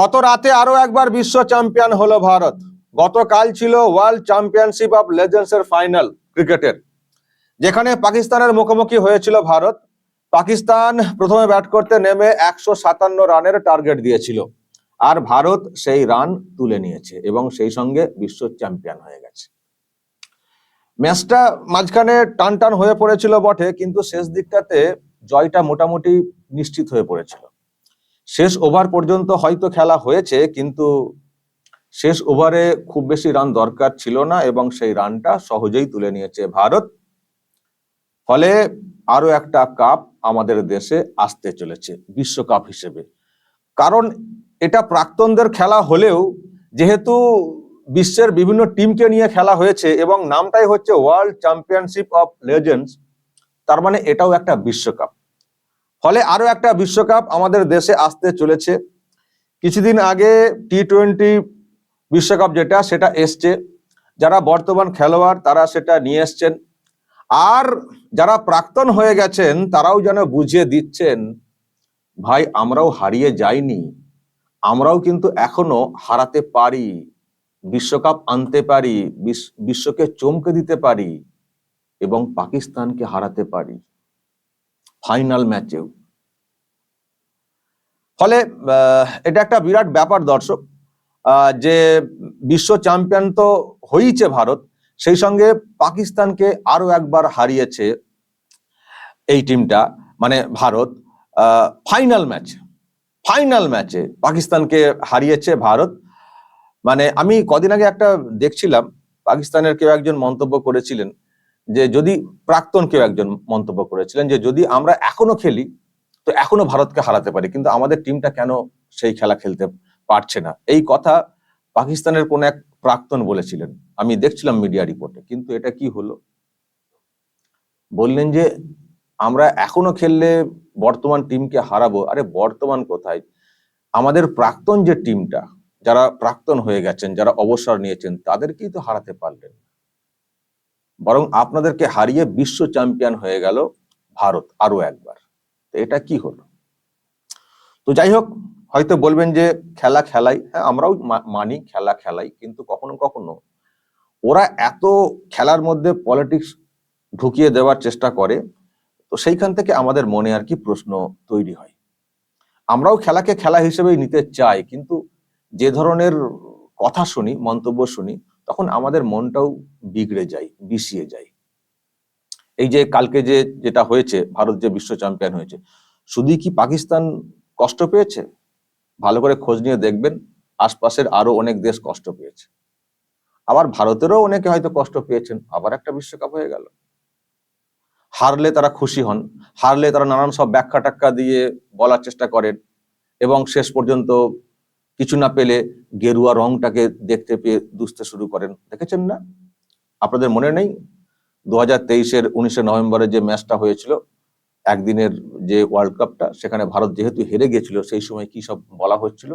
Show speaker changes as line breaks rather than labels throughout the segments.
গত রাতে আরও একবার বিশ্ব চ্যাম্পিয়ন হলো ভারত। গতকাল ছিল ওয়ার্ল্ড চ্যাম্পিয়নশিপ অফ লেজেন্ডস এর ফাইনাল ক্রিকেটের, যেখানে পাকিস্তানের মুখোমুখি হয়েছিল ভারত। পাকিস্তান প্রথমে ব্যাট করতে নেমে একশো সাতান্ন রানের টার্গেট দিয়েছিল, আর ভারত সেই রান তুলে নিয়েছে এবং সেই সঙ্গে বিশ্ব চ্যাম্পিয়ন হয়ে গেছে। ম্যাচটা মাঝখানে টান টান হয়ে পড়েছিল বটে, কিন্তু শেষ দিকটাতে জয়টা মোটামুটি নিশ্চিত হয়ে পড়েছিল। শেষ ওভার পর্যন্ত হয়তো খেলা হয়েছে, কিন্তু শেষ ওভারে খুব বেশি রান দরকার ছিল না এবং সেই রানটা সহজেই তুলে নিয়েছে ভারত। ফলে আরও একটা কাপ আমাদের দেশে আসতে চলেছে বিশ্বকাপ হিসেবে। কারণ এটা প্রাক্তনদের খেলা হলেও যেহেতু বিশ্বের বিভিন্ন টিমকে নিয়ে খেলা হয়েছে এবং নামটাই হচ্ছে ওয়ার্ল্ড চ্যাম্পিয়নশিপ অফ লেজেন্ডস তার মানে এটাও একটা বিশ্বকাপ। ফলে আরও একটা বিশ্বকাপ আমাদের দেশে আসতে চলেছে। কিছুদিন আগে টি টোয়েন্টি বিশ্বকাপ যেটা, সেটা এসছে। যারা বর্তমান খেলোয়াড়, তারা সেটা নিয়ে এসছেন। আর যারা প্রাক্তন হয়ে গেছেন, তারাও যেন বুঝিয়ে দিচ্ছেন, ভাই, আমরাও হারিয়ে যাইনি। আমরাও কিন্তু এখনও হারাতে পারি। বিশ্বকাপ আনতে পারি, বিশ- বিশ্বকে চমকে দিতে পারি এবং পাকিস্তানকে হারাতে পারি। ফাইনাল ম্যাচেও। ফলে এটা একটা বিরাট ব্যাপার দর্শক যে বিশ্ব চ্যাম্পিয়ন তো হয়েছে ভারত, সেই সঙ্গে পাকিস্তানকে আরও একবার হারিয়েছে এই টিমটা মানে ভারত ফাইনাল ম্যাচ। ফাইনাল ম্যাচে পাকিস্তানকে হারিয়েছে ভারত। মানে আমি কদিন আগে একটা দেখছিলাম, পাকিস্তানের কেউ একজন মন্তব্য করেছিলেন যে যদি প্রাক্তন কেউ একজন মন্তব্য করেছিলেন যে যদি আমরা এখনও খেলি, তো এখনও ভারতকে হারাতে পারি, কিন্তু আমাদের টিমটা কেন সেই খেলা খেলতে পারছে না? এই কথা পাকিস্তানের কোন এক প্রাক্তন বলেছিলেন। আমি দেখছিলাম মিডিয়া রিপোর্টে, কিন্তু এটা কি হলো? বললেন যে আমরা এখনও খেললে বর্তমান টিমকে হারাবো। আরে বর্তমান কোথায়? আমাদের প্রাক্তন যে টিমটা, যারা প্রাক্তন হয়ে গেছেন, যারা অবসর নিয়েছেন, তাদেরকেই তো হারাতে পারলেন না। বরং আপনাদেরকে হারিয়ে বিশ্ব চ্যাম্পিয়ন হয়ে গেল ভারত আরও একবার। তো এটা কি হলো? তো যাই হোক, হয়তো বলবেন যে খেলা খেলাই হ্যাঁ আমরাও মানি খেলা খেলাই, কিন্তু কখনো কখনো ওরা এত খেলার মধ্যে পলিটিক্স ঢুকিয়ে দেওয়ার চেষ্টা করে, তো সেইখান থেকে আমাদের মনে আর কি প্রশ্ন তৈরি হয়। আমরাও খেলাকে খেলা হিসেবেই নিতে চাই, কিন্তু যে ধরনের কথা শুনি, মন্তব্য শুনি তখন আমাদের মনটাও বিগড়ে যায়, বিষিয়ে যায়। এই যে কালকে যে যেটা হয়েছে, ভারত যে বিশ্ব চ্যাম্পিয়ন হয়েছে, শুধুই কি পাকিস্তান কষ্ট পেয়েছে? ভালো করে খোঁজ নিয়ে দেখবেন, আশপাশের আরও অনেক দেশ কষ্ট পেয়েছে। আবার ভারতেরও অনেকে হয়তো কষ্ট পেয়েছেন, আবার একটা বিশ্বকাপ হয়ে গেল। হারলে তারা খুশি হন, হারলে তারা নানান সব ব্যাখ্যা টাক্কা দিয়ে বলার চেষ্টা করেন, এবং শেষ পর্যন্ত কিছু না পেলে গেরুয়া রংটাকে দেখতে পেয়ে দুষতে শুরু করেন। দেখেছেন না? আপনাদের মনে নেই? দু হাজার তেইশের উনিশে নভেম্বরে যে ম্যাচটা হয়েছিল, একদিনের যে ওয়ার্ল্ড কাপটা সেখানে ভারত যেহেতু হেরে গেছিল, সেই সময় কি সব বলা হচ্ছিল?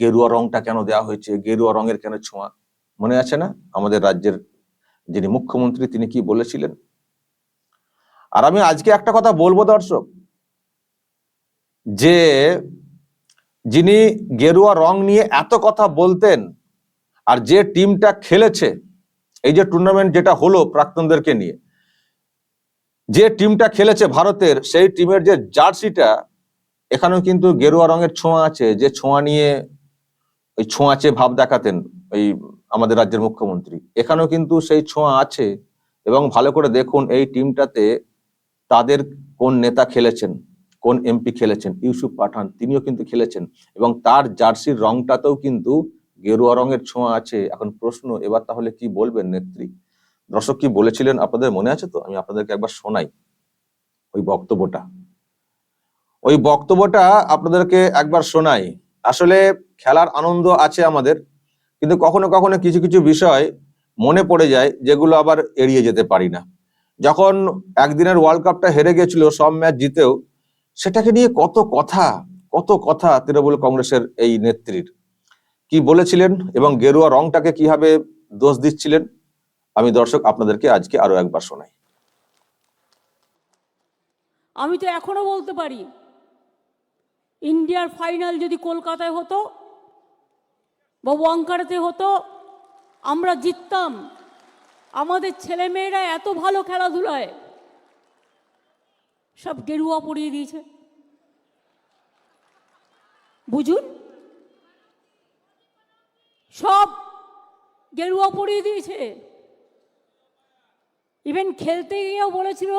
গেরুয়া রংটা কেন দেওয়া হয়েছে? গেরুয়া রঙের কেন ছোঁয়া? মনে আছে না? আমাদের রাজ্যের যিনি মুখ্যমন্ত্রী, তিনি কি বলেছিলেন? আর আমি আজকে একটা কথা বলব দর্শক, যে যিনি গেরুয়া রং নিয়ে এত কথা বলতেন আর যে টিমটা খেলেছে, এই যে টুর্নামেন্ট যেটা হলো প্রাক্তনদেরকে নিয়ে, যে টিমটা খেলেছে ভারতের, সেই টিমের যে জার্সিটা, এখানেও কিন্তু গেরুয়া রঙের ছোঁয়া আছে, যে ছোঁয়া নিয়ে ওই ছোঁয়াচে ভাব দেখাতেন ওই আমাদের রাজ্যের মুখ্যমন্ত্রী। এখানেও কিন্তু সেই ছোঁয়া আছে এবং ভালো করে দেখুন এই টিমটাতে তাদের কোন নেতা খেলেছেন। কোন এমপি খেলেছেন? ইউসুফ পাঠান, তিনিও কিন্তু খেলেছেন। এবং তার জার্সির রংটাতেও কিন্তু গেরুয়া রঙের ছোঁয়া আছে। এখন প্রশ্ন, এবার তাহলে কি বলবেন নেত্রী? দর্শক কি বলেছিলেন আপনাদের মনে আছে তো? আমি আপনাদেরকে একবার শোনাই ওই বক্তব্যটা। ওই বক্তব্যটা আপনাদেরকে একবার শোনাই। আসলে খেলার আনন্দ আছে আমাদের, কিন্তু কখনো কখনো কিছু কিছু বিষয় মনে পড়ে যায় যেগুলো আবার এড়িয়ে যেতে পারি না। যখন একদিনের ওয়ার্ল্ড কাপটা হেরে গেছিল, সব ম্যাচ জিতেও সেটাকে নিয়ে কত কথা কত কথা তৃণমূল কংগ্রেসের এই নেত্রীর। কি বলেছিলেন এবং গেরুয়া রংটাকে কীভাবে দোষ দিচ্ছিলেন, আমি দর্শক আপনাদেরকে আজকে আরও একবার শোনাই।
আমি তো এখনও বলতে পারি, ইন্ডিয়ার ফাইনাল যদি কলকাতায় হতো বাবু আঙ্কারাতে হতো, আমরা জিততাম। আমাদের ছেলেমেয়েরা এত ভালো খেলাধুলায়। সব গেরুয়া পরিয়ে দিয়েছে। বুঝুন? সব গেরুয়া পরিয়ে দিয়েছে। ইভেন খেলতে গিয়েও বলেছিল,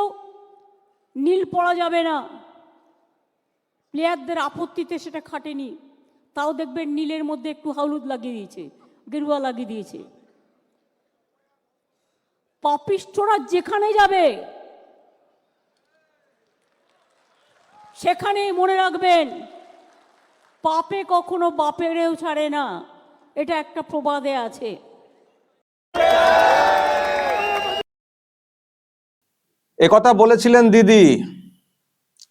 নীল পড়া যাবে না। প্লেয়ারদের আপত্তিতে সেটা খাটেনি। তাও দেখবেন নীলের মধ্যে একটু হাউলুদ লাগিয়ে দিয়েছে, গেরুয়া লাগিয়ে দিয়েছে। পাপিষ্টরা যেখানে যাবে সেখানে মনে রাখবেন, পাপে কখনো বাপেরেও ছাড়ে না। এটা একটা প্রবাদে আছে।
কথা বলেছিলেন দিদি।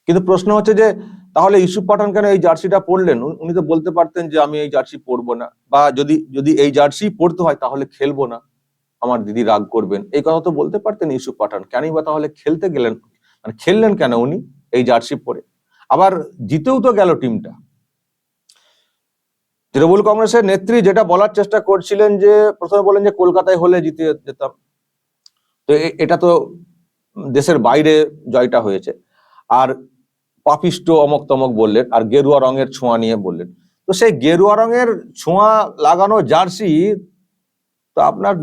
কিন্তু প্রশ্ন হচ্ছে যে, তাহলে ইস্যু পাঠান কেন এই জার্সিটা পরলেন? উনি- তো বলতে পারতেন যে, আমি এই জার্সি পরবো না। বা যদি যদি এই জার্সি পরতে হয়, তাহলে খেলব না। আমার দিদি রাগ করবেন। এই কথা তো বলতে পারতেন ইস্যু পাঠান। কেনই বা তাহলে খেলতে গেলেন? মানে খেললেন কেন উনি এই জার্সি পরে? আবার জিতেও তো গেল টিমটা। তৃণমূল কংগ্রেসের নেত্রী যেটা বলার চেষ্টা করছিলেন যে, প্রথমে বলেন যে কলকাতায় হলে জিতে যেতাম। তো এটা তো দেশের বাইরে জয়টা হয়েছে। আর পাপিষ্ট অমক তমক বললেন, আর গেরুয়া রঙের ছোঁয়া নিয়ে বললেন। তো সেই গেরুয়া রঙের ছোঁয়া লাগানো জার্সি তো আপনার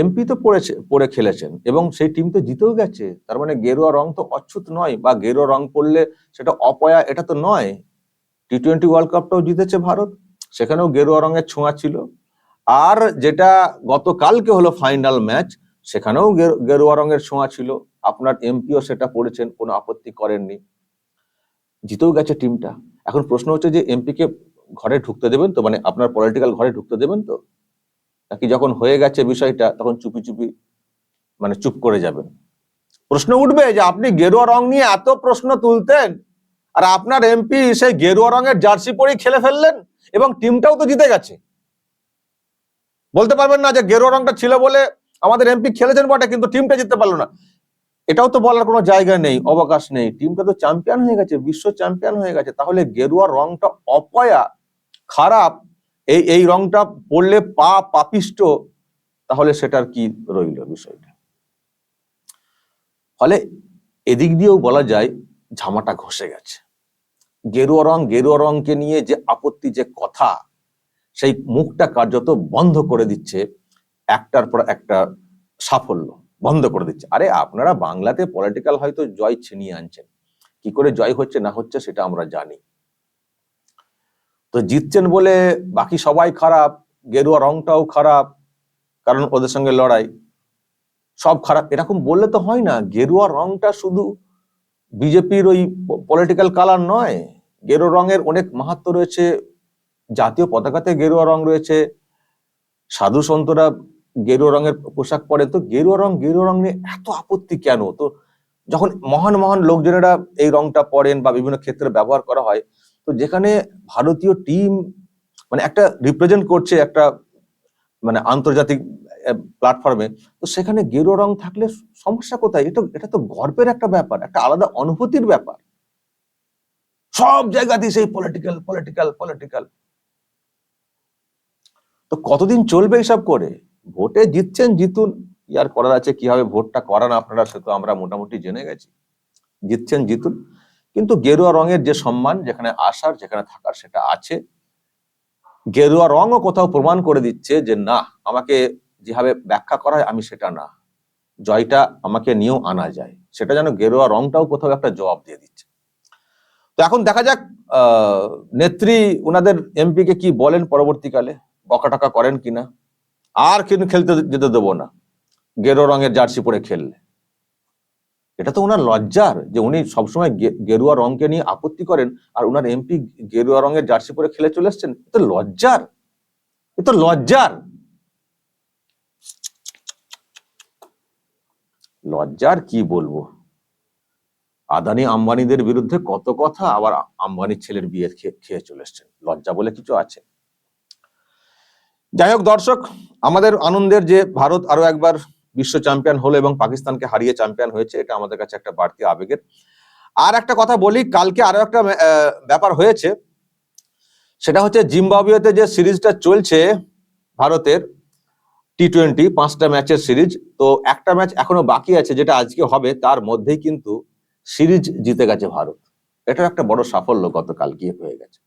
এমপি তো পড়েছে, পড়ে খেলেছেন এবং সেই টিম তো জিতেও গেছে। তার মানে গেরুয়া রং তো অচ্ছুত নয় বা গেরুয়া রং পড়লে সেটা অপয়া, এটা তো নয়। টি টোয়েন্টি ওয়ার্ল্ড কাপটাও জিতেছে ভারত, সেখানেও গেরুয়া রঙের ছোঁয়া ছিল। আর যেটা গতকালকে হলো ফাইনাল ম্যাচ সেখানেও গেরুয়া রঙের ছোঁয়া ছিল। আপনার এমপিও সেটা পড়েছেন, কোনো আপত্তি করেননি। জিতেও গেছে টিমটা এখন প্রশ্ন হচ্ছে যে এমপিকে ঘরে ঢুকতে দেবেন তো? মানে আপনার পলিটিক্যাল ঘরে ঢুকতে দেবেন তো? নাকি যখন হয়ে গেছে বিষয়টা, তখন চুপি চুপি মানে চুপ করে যাবেন। প্রশ্ন উঠবে যে আপনি গেরুয়া রং নিয়ে এত প্রশ্ন তুলতেন, আর আপনার এমপি সেই গেরুয়া রঙের জার্সি পরেই খেলে ফেললেন, এবং টিমটাও তো জিতে গেছে। বলতে পারবেন না যে গেরুয়া রংটা ছিল বলে আমাদের এমপি খেলেছেন বটে, কিন্তু টিমটা জিততে পারল না। এটাও তো বলার কোনো জায়গা নেই, অবকাশ নেই। টিমটা তো চ্যাম্পিয়ন হয়ে গেছে, বিশ্ব চ্যাম্পিয়ন হয়ে গেছে। তাহলে গেরুয়া রংটা অপয়া, খারাপ এই এই রংটা পড়লে পা পাপিষ্ট, তাহলে সেটার কি রইল বিষয়টা? ফলে এদিক দিয়েও বলা যায়, ঝামাটা ঘষে গেছে। গেরুয়া রং, গেরুয়া রংকে নিয়ে যে আপত্তি, যে কথা, সেই মুখটা কার্যত বন্ধ করে দিচ্ছে, একটার পর একটা সাফল্য বন্ধ করে দিচ্ছে। আরে, আপনারা বাংলাতে পলিটিক্যাল হয়তো জয় ছিনিয়ে আনছেন। কি করে জয় হচ্ছে, না হচ্ছে, সেটা আমরা জানি। তো জিতছেন বলে বাকি সবাই খারাপ, গেরুয়া রংটাও খারাপ, কারণ ওদের সঙ্গে লড়াই, সব খারাপ। এরকম বললে তো হয় না, গেরুয়া রংটা শুধু বিজেপির ওই পলিটিক্যাল কালার নয়, গেরুয়া রঙের অনেক মাহাত্ম রয়েছে, জাতীয় পতাকাতে গেরুয়া রং রয়েছে, সাধু সন্তরা গেরুয়া রঙের পোশাক পরে, তো গেরুয়া রং গেরুয়া রং নিয়ে এত আপত্তি কেন? তো যখন মহান মহান লোকজনেরা এই রংটা পরেন বা বিভিন্ন ক্ষেত্রে ব্যবহার করা হয় তো যেখানে ভারতীয় টিম মানে একটা রিপ্রেজেন্ট করছে একটা মানে আন্তর্জাতিক প্ল্যাটফর্মে তো সেখানে গেরুয়া রং থাকলে সমস্যা কোথায়? এটা এটা তো গর্বের একটা ব্যাপার, একটা আলাদা অনুভূতির ব্যাপার। সব জায়গাতেই সেই পলিটিক্যাল পলিটিক্যাল পলিটিক্যাল তো কতদিন চলবে এসব করে? ভোটে জিতছেন জিতুন ইয়ার করার আছে, কীভাবে ভোটটা করান আপনারা, সে তো আমরা মোটামুটি জেনে গেছি। জিতছেন জিতুন। কিন্তু গেরুয়া রঙের যে সম্মান যেখানে আসার যেখানে থাকার সেটা আছে, গেরুয়া রঙও কোথাও প্রমাণ করে দিচ্ছে যে না, আমাকে যেভাবে ব্যাখ্যা করা হয় আমি সেটা না। জয়টা আমাকে নিয়েও আনা যায়। সেটা যেন গেরুয়া রংটাও কোথাও একটা জবাব দিয়ে দিচ্ছে। তো এখন দেখা যাক নেত্রী ওনাদের এমপি কে কি বলেন পরবর্তীকালে? বকাটাকা করেন কিনা? আর কিন্তু খেলতে যেতে দেবো না। গেরো রঙের জার্সি পরে খেললে। এটা তো ওনার লজ্জার যে উনি সবসময় গেরুয়া রংকে নিয়ে আপত্তি করেন আর ওনার এমপি গেরুয়া রঙের জার্সি পরে খেলে চলে এসছেন। এ তো লজ্জার। এ তো লজ্জার। লজ্জার কি বলব? আদানি আম্বানিদের বিরুদ্ধে কত কথা আবার আম্বানির ছেলের বিয়ে খেয়ে চলে এসছেন। লজ্জা বলে কিছু আছে? যাই হোক দর্শক, আমাদের আনন্দের যে ভারত আরও একবার বিশ্ব চ্যাম্পিয়ন হলো এবং পাকিস্তানকে হারিয়ে চ্যাম্পিয়ন হয়েছে, এটা আমাদের কাছে একটা বাড়তি আবেগের। আর একটা কথা বলি, কালকে আরও একটা ব্যাপার হয়েছে, সেটা হচ্ছে জিম্বাবুয়েতে যে সিরিজটা চলছে ভারতের টি টোয়েন্টি পাঁচটা ম্যাচের সিরিজ, তো একটা ম্যাচ এখনও বাকি আছে যেটা আজকে হবে, তার মধ্যেই কিন্তু সিরিজ জিতে গেছে ভারত। এটা একটা বড় সাফল্য গতকাল গিয়ে হয়ে গেছে।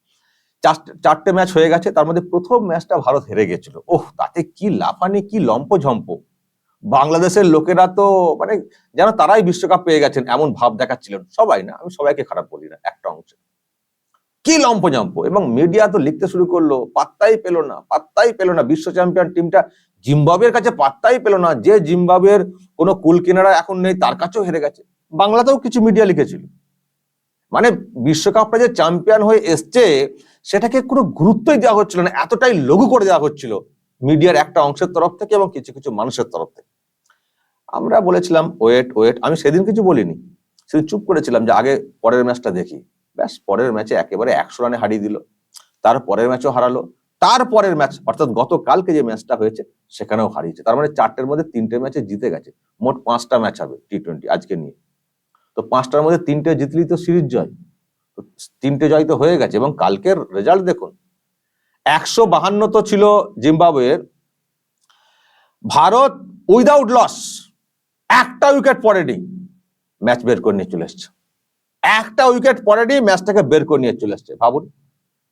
চারটে- চারটে ম্যাচ হয়ে গেছে, তার মধ্যে প্রথম ম্যাচটা ভারত হেরে গেছিল। ওহ, তাতে কি লাফানি, কি লম্পঝম্প। বাংলাদেশের লোকেরা তো মানে যেন তারাই বিশ্বকাপ পেয়ে গেছেন এমন ভাব দেখাচ্ছিলেন সবাই না, আমি সবাইকে খারাপ বলি না, একটা অংশ। কি লম্পজম্প! এবং মিডিয়া তো লিখতে শুরু করল, পাত্তাই পেল না, পাত্তাই পেল না। বিশ্ব চ্যাম্পিয়ন টিমটা জিম্বাবের কাছে পাত্তাই পেল না, যে জিম্বাবের কোনো কুল কিনারা এখন নেই, তার কাছেও হেরে গেছে। বাংলাতেও কিছু মিডিয়া লিখেছিল। মানে বিশ্বকাপটা যে চ্যাম্পিয়ন হয়ে এসছে, সেটাকে কোনো গুরুত্বই দেওয়া হচ্ছিল না, এতটাই লঘু করে দেওয়া হচ্ছিল। মিডিয়ার একটা অংশের তরফ থেকে এবং কিছু কিছু মানুষের তরফ থেকে। আমরা বলেছিলাম, ওয়েট ওয়েট। আমি সেদিন কিছু বলিনি। সেদিন চুপ করেছিলাম যে আগে পরের ম্যাচটা দেখি। ব্যাস, পরের ম্যাচে একেবারে একশো রানে হারিয়ে দিল। তার পরের ম্যাচও হারালো। তার পরের ম্যাচ, অর্থাৎ গতকালকে যে ম্যাচটা হয়েছে, সেখানেও হারিয়েছে। তার মানে চারটের মধ্যে তিনটে ম্যাচে জিতে গেছে। মোট পাঁচটা ম্যাচ হবে টি টোয়েন্টি আজকে নিয়ে। তো পাঁচটার মধ্যে তিনটে জিতলেই তো সিরিজ জয়। তিনটে জয় তো হয়ে গেছে এবং কালকের রেজাল্ট দেখুন। একশো বাহান্ন তো ছিল জিম্বাবুয়ের। Bharat without loss. একটা উইকেট পড়েনি ম্যাচ বের করে নিয়ে চলে এসছে। একটা উইকেট পড়েনি ম্যাচটাকে বের করে নিয়ে চলে এসছে। ভাবুন,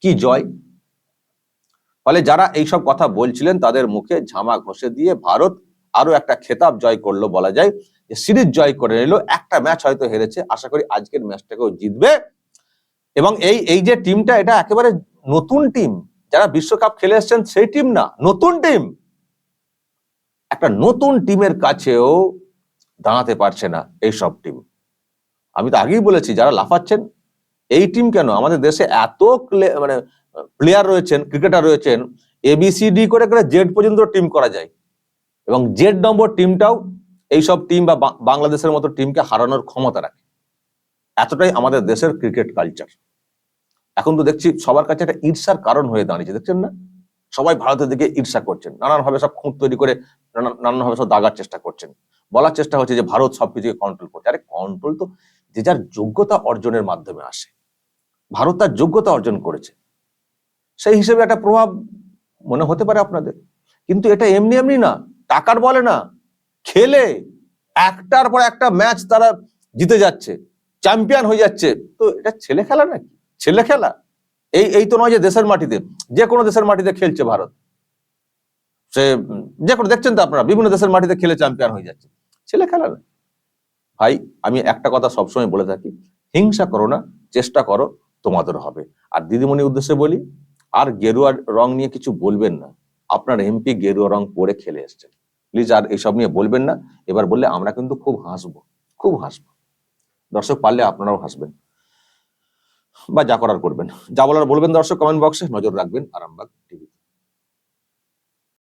কি জয়? ফলে যারা এইসব কথা বলছিলেন, তাদের মুখে ঝামা ঘষে দিয়ে ভারত আরও একটা খেতাব জয় করল বলা যায়। যে সিরিজ জয় করে নিল, একটা ম্যাচ হয়তো হেরেছে। আশা করি আজকের ম্যাচটাকেও জিতবে। এবং এই এই যে টিমটা এটা একেবারে নতুন টিম যারা বিশ্বকাপ খেলে এসছেন, সেই টিম না, নতুন টিম একটা নতুন টিমের কাছেও দাঁড়াতে পারছে না এই সব টিম আমি তো আগেই বলেছি, যারা লাফাচ্ছেন, এই টিম কেন? আমাদের দেশে এত মানে প্লেয়ার রয়েছেন ক্রিকেটার রয়েছেন এবিসিডি করে করে জেড পর্যন্ত টিম করা যায়। এবং জেড নম্বর টিমটাও এইসব টিম বা- বাংলাদেশের মতো টিমকে হারানোর ক্ষমতা রাখে। এতটাই আমাদের দেশের ক্রিকেট কালচার এখন তো দেখছি সবার কাছে একটা ঈর্ষার কারণ হয়ে দাঁড়িয়েছে, দেখছেন না? সবাই ভারতের দিকে ঈর্ষা করছেন, নানানভাবে সব খুঁত তৈরি করে নানানভাবে সব দাগার চেষ্টা করছেন। বলার চেষ্টা হচ্ছে যে ভারত সবকিছুকে কন্ট্রোল করছে। আরে কন্ট্রোল তো যে যার যোগ্যতা অর্জনের মাধ্যমে আসে। ভারত তার যোগ্যতা অর্জন করেছে। সেই হিসেবে একটা প্রভাব মনে হতে পারে আপনাদের। কিন্তু এটা এমনি এমনি না। টাকার বলে না। খেলে একটার পর একটা ম্যাচ তারা জিতে যাচ্ছে। চ্যাম্পিয়ন হয়ে যাচ্ছে। তো এটা ছেলে খেলা নাকি? ছেলে খেলা। এই এই তো নয় যে দেশের মাটিতে। যে কোনো দেশের মাটিতে খেলছে ভারত। সে, যে কোনো, দেখছেন তো আপনারা, বিভিন্ন দেশের মাটিতে খেলে চ্যাম্পিয়ন হয়ে যাচ্ছে। ছেলে খেলা না। ভাই, আমি একটা কথা সবসময় বলে থাকি, হিংসা করো না, চেষ্টা করো, তোমাদের হবে। আর দিদিমণির উদ্দেশ্যে বলি, আর গেরুয়া রং নিয়ে কিছু বলবেন না। আপনার এমপি গেরুয়া রং পরে খেলে এসছেন প্লিজ আর এসব নিয়ে বলবেন না। এবার বললে আমরা কিন্তু খুব হাসবো খুব হাসবো। দর্শক পারলে আপনারাও হাসবেন। বা যা করার করবেন। যা বলার বলবেন দর্শক কমেন্ট বক্সে, নজর রাখবেন আরামবাগ টিভি।